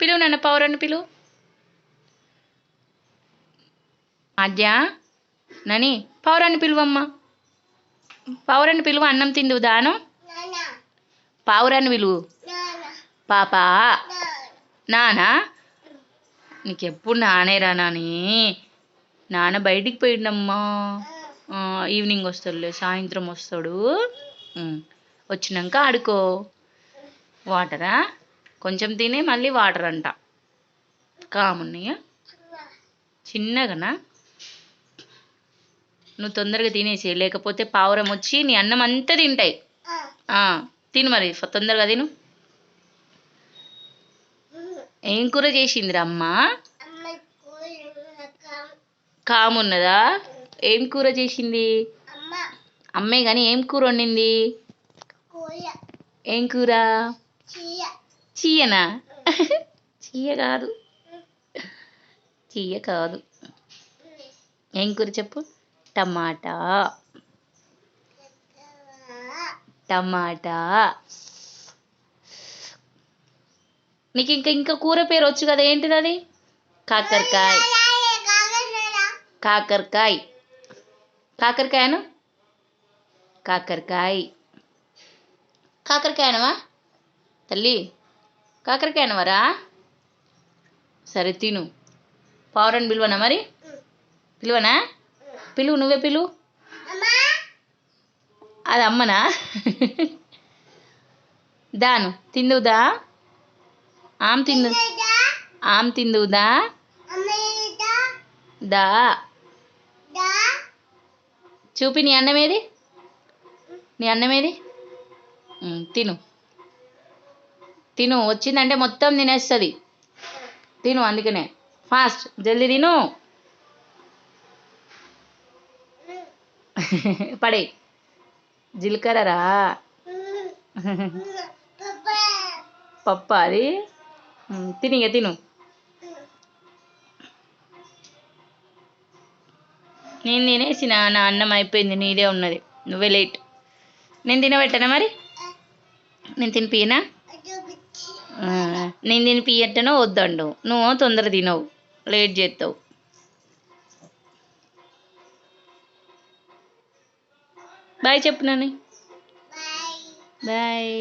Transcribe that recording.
పిలువు నాన్న పౌరాన్ని పిలువు. ఆద్య నని పౌరాన్ని పిలువమ్మా. పౌరాన్ని పిలువు అన్నం తిందువు దాను. పావురాన్ని పిలువు. పాపా. నానా. నీకెప్పుడు నానేరా నాని. నాన్న బయటికి పోయిండమ్మా. ఈవినింగ్ వస్తాడులే సాయంత్రం వస్తాడు. వచ్చినాక ఆడుకో. వాటరా? కొంచెం తిని మళ్ళీ వాటర్ అంట. కామున్నాయా చిన్నగానా? నువ్వు తొందరగా తినేసి లేకపోతే పావురం వచ్చి నీ అన్నం అంతా తింటాయి. తిను మరి తొందరగా తిను. ఏం కూర చేసిందిరా అమ్మ కామున్నదా? ఏం కూర చేసింది? అమ్మే కానీ ఏం కూర వండింది? ఏం కూర? చీయనా? చీయ కాదు. చీయ కాదు. ఏం కూర చెప్పు? టమాటా. టమాటా. నీకు ఇంకా ఇంకా కూర పేరు వచ్చు కదా ఏంటిది అది? కాకరకాయ. కాకరకాయ. కాకరకాయను? కాకరకాయ. కాకరకాయనవా? తల్లి. కాకరకాయనవరా సరే తిను. పౌరని పిలువనా మరి? పిలువనా? పిలువు నువ్వే పిలువు అది అమ్మనా? దాను తిందువుదా? ఆమె తిందు ఆమ్ తిందువుదా? దా. చూపి నీ అన్నం ఏది? నీ అన్నం ఏది? తిను. తిను వచ్చిందంటే మొత్తం తినేస్తుంది. తిను అందుకనే. ఫాస్ట్ జల్దీ తిను. పడే. జీలకర్రరా? పప్ప అది ఉమ్, తిను ఇక తిను. నేను తినేసిన నా అన్నం అయిపోయింది నీదే ఉన్నది. నువ్వే లేట్. నేను తినబెట్టనా మరి? నేను తినిపియనా నేను తినిపియట్టనో వద్దండు. నువ్వు తొందర తినవు. లేట్ చేస్తావు బాయ్ చెప్పు నాని. బాయ్.